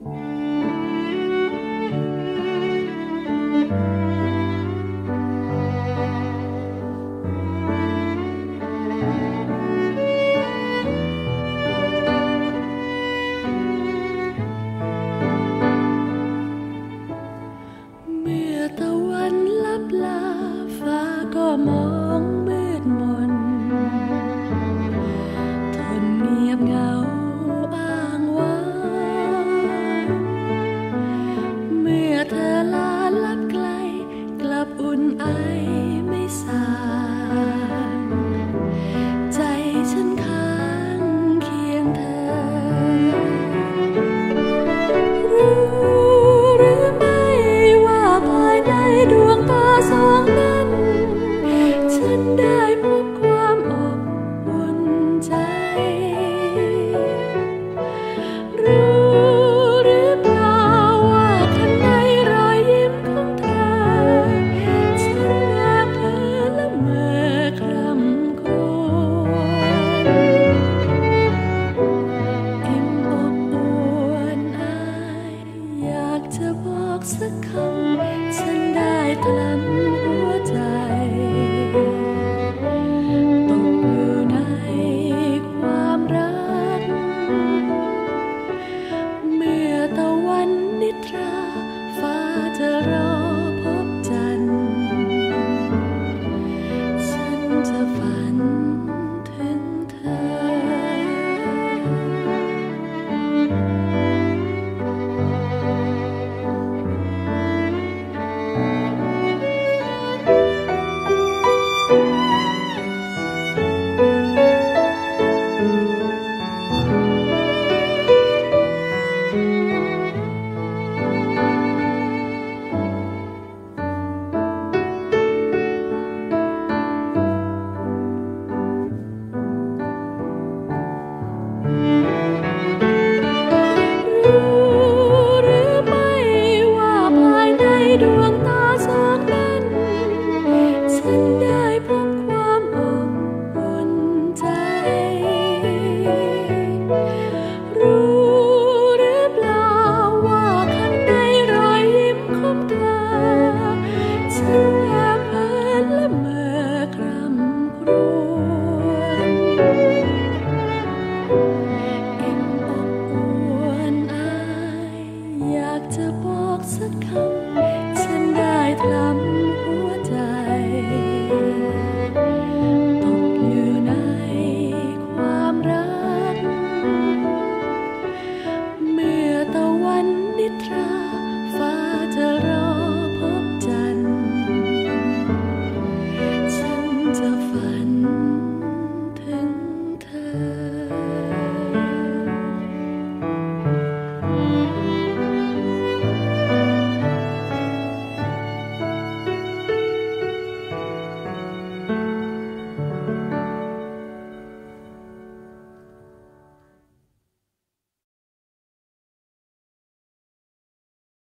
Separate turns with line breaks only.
เ sức khăn chân đài lắm ดวงตาสองนั้ฉันได้พบความอบอุ่นใจ รู้หรือเปล่าว่าข้างในรอยยิ้มของเธอ ฉันแอบเพิละเมอคำครวญเอ็มอบอวนอายอยากจะบอกสักคำ